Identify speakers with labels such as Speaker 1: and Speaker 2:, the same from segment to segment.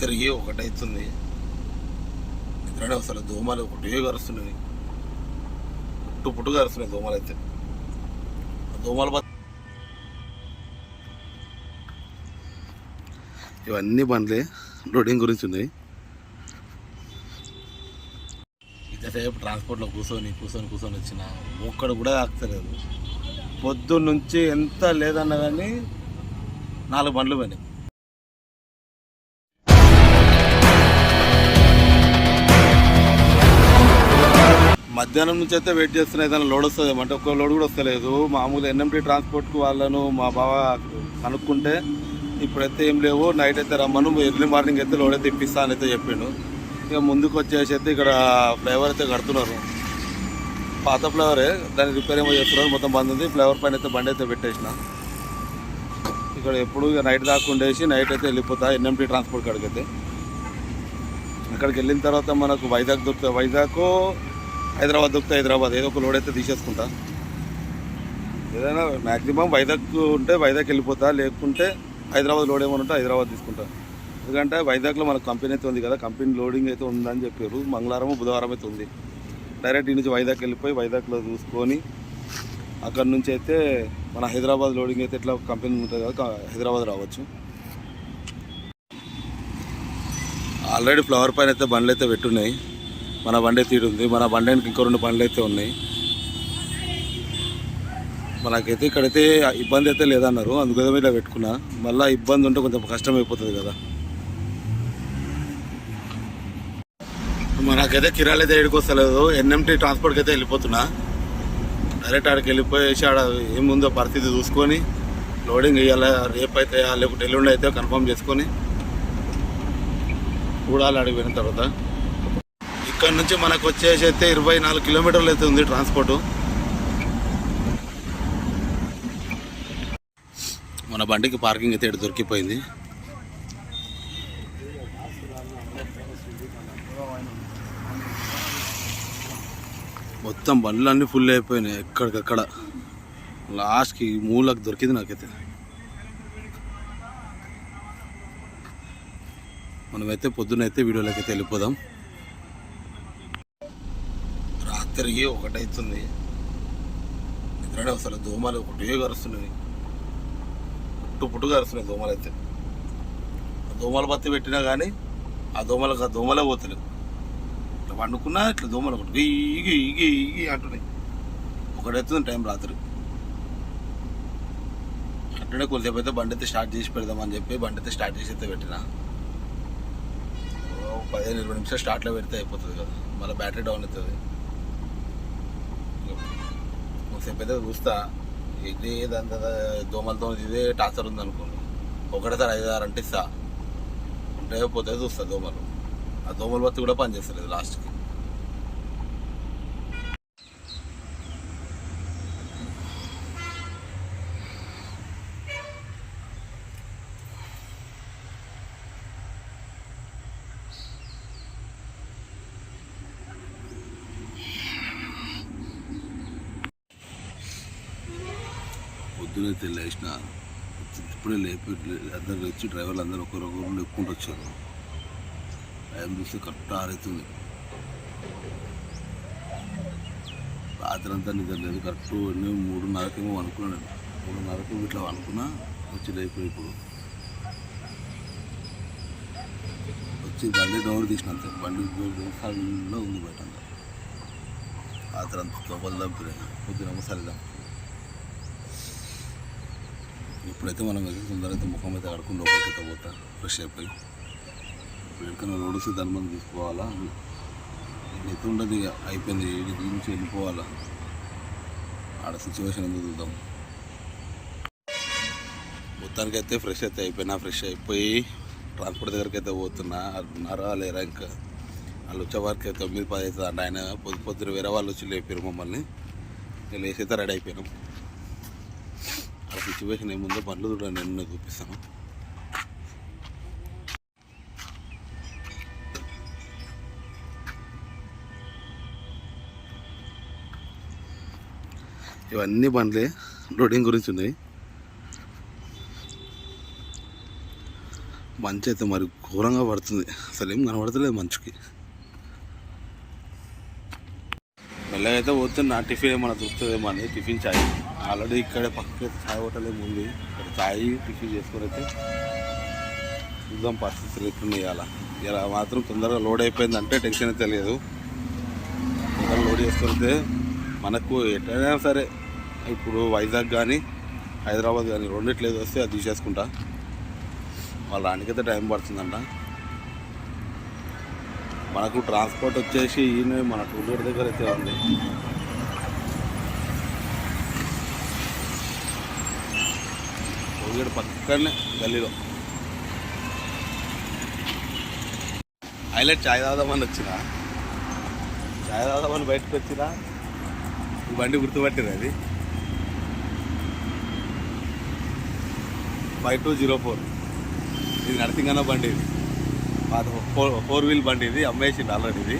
Speaker 1: తిరిగి ఒకటైతుంది. నిద్రనే అసలు దోమలు ఒకటే కరుస్తున్నాయి పుట్టు పుట్టు కరుస్తున్నాయి దోమలు అయితే దోమలు దోమల బత్ ఇవన్నీ బండ్లే లోడింగ్ గురించి ఉన్నాయి ఇంతసేపు ట్రాన్స్పోర్ట్లో కూర్చొని కూర్చొని కూర్చొని వచ్చిన ఒక్కడు కూడా ఆగుతలేదు. పొద్దున్న నుంచి ఎంత లేదన్నా కానీ నాలుగు బండ్లు పోయినాయి. మధ్యాహ్నం నుంచి అయితే వెయిట్ చేస్తున్నా ఏదైనా లోడ్ వస్తుంది అంటే ఒక్క లోడ్ కూడా వస్తలేదు. మామూలు ఎన్ఎంటీ ట్రాన్స్పోర్ట్కి వాళ్ళను మా బావ కనుక్కుంటే ఇప్పుడైతే ఏం లేవు. నైట్ అయితే రమ్మను. ఎర్లీ మార్నింగ్ అయితే లోడ్ అయితే ఇప్పిస్తా అని అయితే చెప్పిండు. ఇక ముందుకు వచ్చేసి అయితే ఇక్కడ ఫ్లేవర్ అయితే కడుతున్నారు. పాత ఫ్లేవరే దాన్ని రిపేర్ ఏమో చేస్తున్నారు. మొత్తం బంద్ ఉంది. ఫ్లేవర్ పైన అయితే బండి అయితే పెట్టేసిన. ఇక్కడ ఎప్పుడు ఇక నైట్ దాకా ఉండేసి నైట్ అయితే వెళ్ళిపోతా ఎన్ఎంటీ ట్రాన్స్పోర్ట్ కాడికి అయితే అక్కడికి వెళ్ళిన తర్వాత మనకు వైజాగ్ దొరుకుతుంది. వైజాగ్ హైదరాబాద్ దొరికితే హైదరాబాద్. ఏదో ఒక లోడ్ అయితే తీసేసుకుంటా. ఏదైనా మ్యాక్సిమం వైజాగ్ ఉంటే వైజాగ్ వెళ్ళిపోతా లేకుంటే హైదరాబాద్ లోడ్ ఏమైనా ఉంటే హైదరాబాద్ తీసుకుంటా. ఎందుకంటే వైజాగ్లో మనకు కంపెనీ అయితే ఉంది కదా కంపెనీ లోడింగ్ అయితే ఉందని చెప్పారు. మంగళవారం బుధవారం అయితే ఉంది. డైరెక్ట్ ఈ నుంచి వైజాగ్ వెళ్ళిపోయి వైజాగ్లో చూసుకొని అక్కడ నుంచి అయితే మన హైదరాబాద్ లోడింగ్ అయితే ఎట్లా కంపెనీ ఉంటుంది కదా హైదరాబాద్ రావచ్చు. ఆల్రెడీ ఫ్లవర్ పైన అయితే బండ్లు అయితే పెట్టున్నాయి. మన బండి తీరు ఉంది. మన బండి ఇంకో రెండు బండ్లు అయితే ఉన్నాయి. మనకైతే ఇక్కడైతే ఇబ్బంది అయితే లేదన్నారు. అందుకోసం ఇలా పెట్టుకున్నా. మళ్ళీ ఇబ్బంది ఉంటే కొంచెం కష్టం అయిపోతుంది కదా. మనకైతే కిరాలు అయితే ఏడుకొస్తలేదు ఎన్ఎంటీ ట్రాన్స్పోర్ట్కి అయితే వెళ్ళిపోతున్నా. డైరెక్ట్ ఆడికి వెళ్ళిపోయేసి ఆడ ఏముందో పరిస్థితి చూసుకొని లోడింగ్ వేయాలా రేపు అయితే లేకుంటే ఎల్లుండి అయితే కన్ఫర్మ్ చేసుకొని చూడాలి అడిగి తర్వాత. ఇక్కడ నుంచి మనకు వచ్చేసి అయితే ఇరవై నాలుగు కిలోమీటర్లు అయితే ఉంది ట్రాన్స్పోర్టు మన బండికి పార్కింగ్ అయితే ఇక్కడ దొరికిపోయింది. మొత్తం బండ్లు అన్నీ ఫుల్ అయిపోయినాయి ఎక్కడికక్కడ. లాస్ట్కి మూలకు దొరికింది నాకైతే. మనమైతే పొద్దునైతే వీడియోలోకి అయితే వెళ్ళిపోదాం. తిరిగి ఒకటైతుంది. నిద్రనే అసలు దోమలు ఒకటే కరుస్తున్నాయి పుట్టు పుట్టు కరుస్తున్నాయి దోమలు అయితే దోమల బత్తి పెట్టినా కానీ ఆ దోమలకు ఆ దోమలే పోతలేవు. ఇట్లా పండుకున్నా ఇట్లా దోమలు ఒకటి ఇగి ఇగి ఇగి అంటున్నాయి. ఒకటైతుంది టైం రాత్రి. అట్లనే కొద్దిసేపు అయితే బండి అయితే స్టార్ట్ చేసి పెడదామని చెప్పి బండి అయితే స్టార్ట్ చేసి అయితే పెట్టినా. పదిహేను ఇరవై నిమిషాలు స్టార్ట్లో పెడితే అయిపోతుంది కదా. మళ్ళీ బ్యాటరీ డౌన్ అవుతుంది. ఒకసేపు అయితే చూస్తా. ఇది దాని దోమలతో ఇదే టార్చర్ ఉంది అనుకోండి ఒకటేసారి ఐదు ఆరు అంటే ఇస్తా ఉంటే పోతే చూస్తా దోమలు. ఆ దోమల బత్తి కూడా పనిచేస్తలేదు లాస్ట్కి. పొద్దునైతే లేచిన ఇప్పుడే లేపి అందరు వచ్చి డ్రైవర్లు అందరూ ఒకరు ఒకరు లేపుకుంటూ వచ్చారు. టైం చూస్తే కరెక్ట్ ఆరైతుంది. రాత్రి అంతా నిద్ర లేదు. కరెక్ట్ నేను మూడున్నరకేమో అనుకున్నాను మూడున్నరకు ఇట్లా అనుకున్నా వచ్చి లేపు ఇప్పుడు. వచ్చి బండి డోర్ తీసిన అంతే. బండి డోర్ ఉంది బయట అంతా. రాత్రి అంతా తోపలు దంపినాయి. పొద్దున సరి ఇప్పుడైతే మనం అయితే ముఖం అయితే కడుకుని లోపలికైతే పోతా ఫ్రెష్ అయిపోయి. ఇప్పుడు ఎక్కడైనా రోడ్డు వస్తే దాని మనం తీసుకోవాలా? ఎత్తు ఉండదు ఇక అయిపోయింది ఏడు నుంచి వెళ్ళిపోవాలా? ఆడ సిచ్యువేషన్ ఎందుకు చూద్దాం. మొత్తానికి అయితే ఫ్రెష్ అయితే అయిపోయినా ఫ్రెష్ అయిపోయి ట్రాన్స్పోర్ట్ దగ్గరికి అయితే పోతున్నా. అన్నారా లేరా ఇంకా? వాళ్ళు వచ్చే వరకు అయితే తొమ్మిది పది అవుతుంది. ఆయన పొద్దు పొద్దున వేరే వాళ్ళు వచ్చి లేపారు మమ్మల్ని. ఇక లేచి అయితే రెడీ అయిపోయినాం. ఆ సిచ్యువేషన్ ఏముందో బండ్లు చూడండి నేను చూపిస్తాను. ఇవన్నీ బండ్లే లోడింగ్ గురించి ఉన్నాయి. మంచి అయితే మరి ఘోరంగా పడుతుంది. అసలు ఏం కనబడతలేదు మంచుకి. మెల్లగా అయితే పోతుంది నా టిఫిన్ ఏమన్నా దొరుకుతుందేమో అని టిఫిన్ చాయ్. ఆల్రెడీ ఇక్కడే పక్కకి చాయ్ హోటల్ ఏమి ఉంది. ఇక్కడ చాయ్ టిఫిన్ చేసుకుని అయితే చూద్దాం పరిస్థితులు ఎట్లున్నాయి అలా ఇలా మాత్రం తొందరగా లోడ్ అయిపోయిందంటే టెన్షన్ అయితే లేదు. తొందరగా లోడ్ చేసుకుంటే మనకు ఎట్లయినా సరే ఇప్పుడు వైజాగ్ కానీ హైదరాబాద్ కానీ రెండిట్లు ఏది వస్తే అది తీసేసుకుంటా. వాళ్ళు రానికైతే టైం పడుతుందంట. మనకు ట్రాన్స్పోర్ట్ వచ్చేసి ఈయన మన టూర్ దగ్గర అయితే ఉంది. ఇక్కడ పక్కనే గల్లీలో. హైలైట్ చాయ్ తాగుదామని వచ్చిన. చాయ్ తాగుదామని బయటకు వచ్చిన బండి గుర్తుపట్టిరు అది ఫైవ్ టూ జీరో ఫోర్. ఇది నర్సింగన్న బండి ఇది. పాత ఫోర్ ఫోర్ వీల్ బండి ఇది అమ్మేసిండు ఆల్రెడీ ఇది.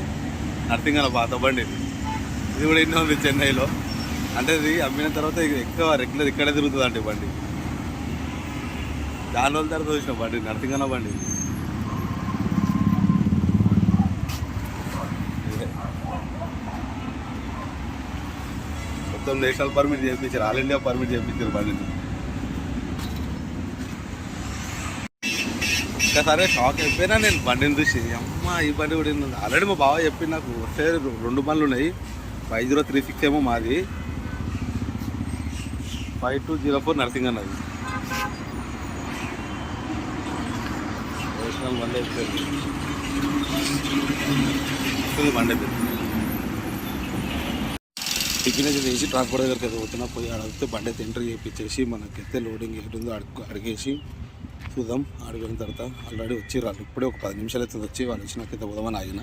Speaker 1: నర్సింగన్న పాత బండి ఇది. ఇది కూడా ఎన్నో ఉంది చెన్నైలో. అంటే ఇది అమ్మిన తర్వాత ఇది ఎక్కువ రెగ్యులర్ ఇక్కడే తిరుగుతుంది అండి బండి. దాని రోజుల తర్వాత చూసిన బండి నరసింగన్న బండి. మొత్తం నేషనల్ పర్మిట్ చేయించారు ఆల్ ఇండియా పర్మిట్ చేయించారు బండిని. ఒక్కసారి షాక్ అయిపోయినా నేను బండిని చూసి అమ్మ ఈ బండి కూడా ఆల్రెడీ మా బావ చెప్పి నాకు వస్తే రెండు బండ్లు ఉన్నాయి. ఫైవ్ జీరో త్రీ సిక్స్ ఏమో మాది. Five two zero four Narsing అన్నది నేషనల్ బండి అయిపోయింది వస్తుంది బండి అయిపోయింది టిఫిన్ అయితే చేసి ట్రాన్స్పోర్ట్ దగ్గరికి అయితే పోతున్నా. పోయి అడిగితే బండి అయితే ఎంటర్ చేయించేసి మనకైతే లోడింగ్ ఎటుందో అడుగు అడిగేసి చూద్దాం. అడిగిన తర్వాత ఆల్రెడీ వచ్చి రాళ్ళు ఇప్పుడే ఒక పది నిమిషాలు అయితే వచ్చి వాళ్ళు వచ్చినాకైతే పోదామని ఆగిన.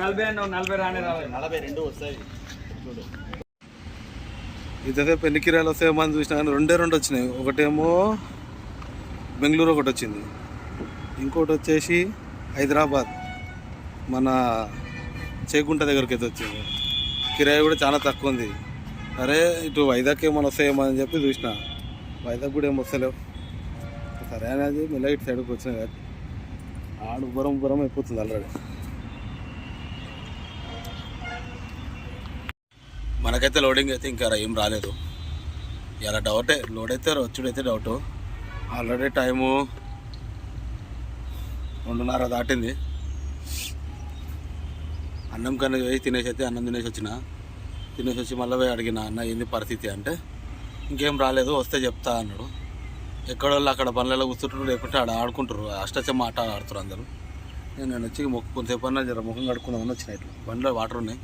Speaker 2: నలభై నలభై రానే రావాలి నలభై రెండు వస్తాయి.
Speaker 1: ఇంతసేపు ఎన్ని కిరాయిలు వస్తాయేమో అని చూసినా కానీ రెండే రెండు వచ్చినాయి. ఒకటేమో బెంగళూరు ఒకటి వచ్చింది. ఇంకోటి వచ్చేసి హైదరాబాద్. మన చేకుంట దగ్గరికి అయితే వచ్చింది. కిరాయి కూడా చాలా తక్కువ ఉంది. అరే ఇటు వైజాగ్ ఏమైనా వస్తాయేమో అని చెప్పి చూసిన. వైజాగ్ కూడా ఏమి వస్తలేవు. సరే అనేది మెల్లగా ఇటు సైడ్కి వచ్చినా. కదా ఆడు బురం బురం అయిపోతుంది ఆల్రెడీ మనకైతే లోడింగ్ అయితే ఇంకా ఏం రాలేదు. ఇలా డౌటే లోడ్ అయితే వచ్చుడైతే డౌట్ ఆల్రెడీ టైము రెండున్నర దాటింది. అన్నం కన్నా పోయి తినేసి అయితే అన్నం తినేసి వచ్చిన. తినేసి వచ్చి మళ్ళీ పోయి అడిగిన అన్న ఏంది పరిస్థితి? అంటే ఇంకేం రాలేదు వస్తే చెప్తా అన్నాడు. ఎక్కడోళ్ళు అక్కడ పనులలో కూర్చుంటారు లేకుంటే ఆడ ఆడుకుంటారు అష్టచమ్మ ఆట ఆడుతారు అందరూ. నేను వచ్చి మొక్కు కొంతసేపు అన్నా జర ముఖం కడుక్కుందామని వచ్చిన ఇట్లా. బండిలో వాటర్ ఉన్నాయి.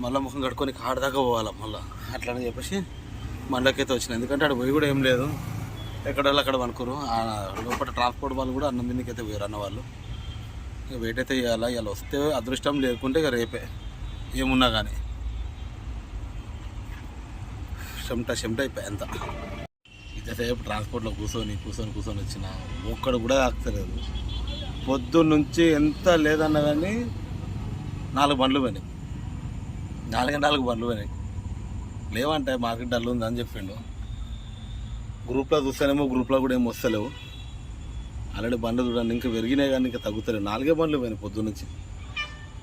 Speaker 1: మళ్ళీ ముఖం కడుక్కొని కాడదాకా పోవాలి మళ్ళీ? అని చెప్పేసి మళ్ళకైతే వచ్చిన. ఎందుకంటే అక్కడ పోయి కూడా ఏం లేదు. ఎక్కడ అక్కడ అనుకోరు ఆ లోపల ట్రాన్స్పోర్ట్ వాళ్ళు కూడా అన్నం తిన్నకైతే పోయారు అన్న వాళ్ళు. ఇక వెయిట్ అయితే చేయాలా ఇలా వస్తే అదృష్టం లేకుంటే ఇక రేపే. ఏమున్నా కానీ. చెమట చెమట అయిపోయి అంత. ఇంతసేపు ట్రాన్స్పోర్ట్లో కూర్చొని కూర్చొని కూర్చొని వచ్చిన. ఒక్కడు కూడా ఆగుతలేదు. పొద్దున్న నుంచి ఎంత లేదన్నా కానీ నాలుగు బండ్లు పోయినాయి. నాలుగు నాలుగు బండ్లు పోయినాయి. లేవంటే మార్కెట్ డల్ ఉంది అని చెప్పిండు. గ్రూప్లో చూస్తేనేమో గ్రూప్లో కూడా ఏం వస్తలేవు. ఆల్రెడీ బండ్లు చూడండి ఇంకా పెరిగినాయి కానీ ఇంకా తగ్గుతలేవు. నాలుగే బండ్లు పోయినాయి పొద్దున్న నుంచి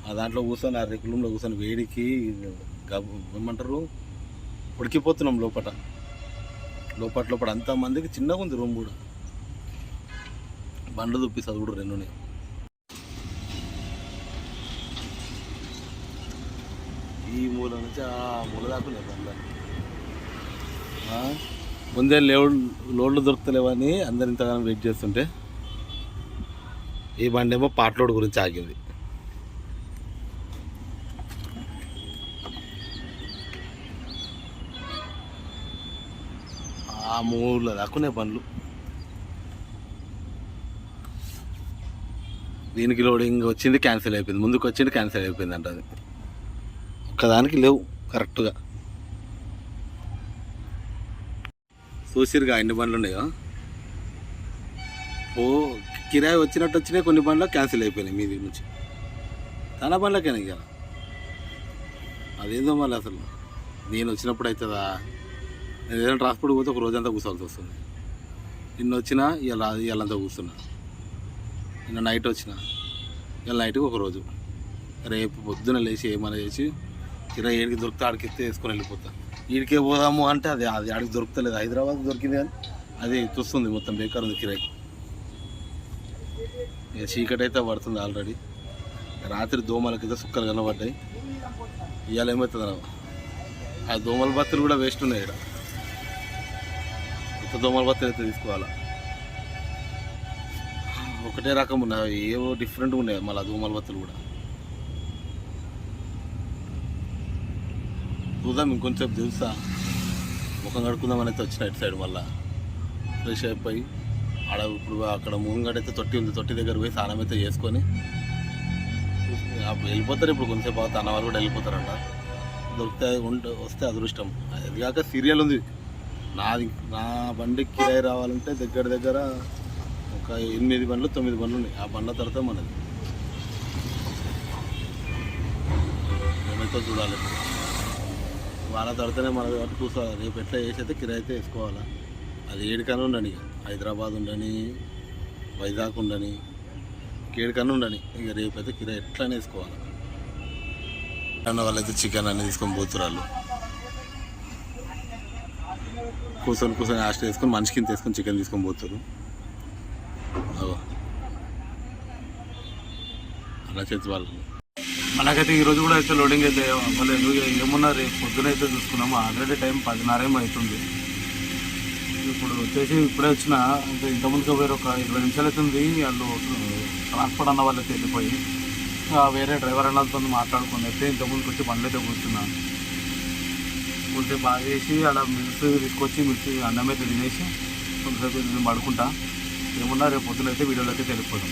Speaker 1: ఆ దాంట్లో కూర్చొని ఆ రెక్లూమ్లో కూర్చొని వేడికి గబ్ ఏమంటారు? ఉడికిపోతున్నాం లోపల లోపల లోపల అంత మందికి చిన్నగా ఉంది రూమ్ కూడా. బండ్లు తుప్పి చదువుడు రెండు ఈ మూల నుంచి ఆ మూల దాకా లేదు అందరు. ముందే లోడ్ లోడ్లు దొరుకుతలేవని అందరు ఇంతగానో వెయిట్ చేస్తుంటే ఈ బండి ఏమో పార్ట్ లోడ్ గురించి ఆగింది. ఆ మూల దాకునే పనులు దీనికి లోడింగ్ వచ్చింది క్యాన్సిల్ అయిపోయింది. ముందుకు వచ్చింది క్యాన్సిల్ అయిపోయింది అంట అది. ఒక్కదానికి లేవు కరెక్ట్గా. చూసిరుగా ఎన్ని బండ్లు ఉన్నాయో? ఓ కిరాయి వచ్చినట్టు వచ్చినాయి కొన్ని బండ్లు క్యాన్సిల్ అయిపోయినాయి మీది నుంచి. చాలా బండ్లకైనా ఇక అదేందో మళ్ళీ అసలు. నేను వచ్చినప్పుడు అవుతుందా నేను ఏదైనా ట్రాన్స్పోర్ట్ పోతే ఒక రోజంతా కూర్చోవాల్సి వస్తుంది. నిన్న వచ్చినా ఇలా ఇవాళంతా కూర్చున్నా. నిన్న నైట్ వచ్చిన ఇలా నైట్కి ఒక రోజు. రేపు పొద్దున లేచి ఏమైనా చేసి ఇరవై ఏడికి దొరికితే ఆడికి ఎత్తే వేసుకొని వెళ్ళిపోతా. ఈడికే పోదాము అంటే అది అది ఆడికి దొరుకుతలేదు. హైదరాబాద్ దొరికింది కానీ అది చూస్తుంది మొత్తం బేకార్ ఉంది కిరాయి. ఇక చీకటి అయితే పడుతుంది ఆల్రెడీ. రాత్రి దోమలకి అయితే సుక్కలు కనబడ్డాయి. ఇవాళ ఏమవుతుంది ఆ దోమల బత్తులు కూడా వేస్ట్ ఉన్నాయి ఇక్కడ. కొత్త దోమల బత్తులు అయితే తీసుకోవాలా? ఒకటే రకం ఉన్నాయి. ఏవో డిఫరెంట్గా ఉన్నాయి మళ్ళీ దోమల బత్తులు కూడా. చూద్దాం ఇంకొంచెం తెలుసా? ముఖం కడుక్కుందాం అనేది వచ్చిన ఇటు సైడ్ మళ్ళా. ఫ్రెష్ అయిపోయి ఆడ ఇప్పుడు అక్కడ ముంగడైతే తొట్టి ఉంది తొట్టి దగ్గర పోయి స్నానం అయితే చేసుకొని అప్పుడు వెళ్ళిపోతారు ఇప్పుడు కొంతసేపు అవుతా అన్న వాళ్ళు కూడా వెళ్ళిపోతారంట. దొరికితే ఉంటే వస్తే అదృష్టం. అది కాక సీరియల్ ఉంది. నాది నా బండి కిరాయి రావాలంటే దగ్గర దగ్గర ఒక ఎనిమిది బండ్లు తొమ్మిది బండ్లు ఉన్నాయి. ఆ బండ్ల తర్వాత మనది. ఏమైతే చూడాలి. వాళ్ళ తర్వాతనే మన కాబట్టి కూర్చోవాలి రేపు ఎట్లా చేసి అయితే కిరాయి అయితే వేసుకోవాలా? అది ఏడుకన్నా ఉండని హైదరాబాద్ ఉండని వైజాగ్ ఉండని కేడుకన్నా ఉండని ఇక రేపు అయితే కిరాయి ఎట్లనే వేసుకోవాలి? అన్న వాళ్ళైతే చికెన్ అనేది తీసుకొని పోతున్నారు కూర్చొని కూర్చొని ఆస్ట్ వేసుకొని మనిషికి తీసుకొని వేసుకొని చికెన్ తీసుకొని పోతారు. అలా చేతి వాళ్ళు.
Speaker 3: మనకైతే ఈరోజు కూడా అయితే లోడింగ్ అయితే అవ్వలేదు. ఏమున్నా రేపు పొద్దున అయితే చూసుకున్నాము ఆల్రెడీ టైం పదిన్నర అవుతుంది. ఇప్పుడు వచ్చేసి ఇప్పుడే వచ్చిన అంటే ఇంతకుముందుగా వేరే ఒక ఇరవై నిమిషాలు అవుతుంది. వాళ్ళు ట్రాన్స్పోర్ట్ అన్న వాళ్ళు అయితే వెళ్ళిపోయి వేరే డ్రైవర్ అన్నతో మాట్లాడుకుని అయితే ఇంతకుముందుకు వచ్చి బండ్లు అయితే కూర్చున్నాను కొంచెం బాగా చేసి అలా మిల్స్ తీసుకొచ్చి మిల్స్ అన్నం అయితే తినేసి కొంతసేపు నేను పడుకుంటా. ఏమున్నా రేపు పొద్దున అయితే వీడియోలో అయితే వెళ్ళిపోతాం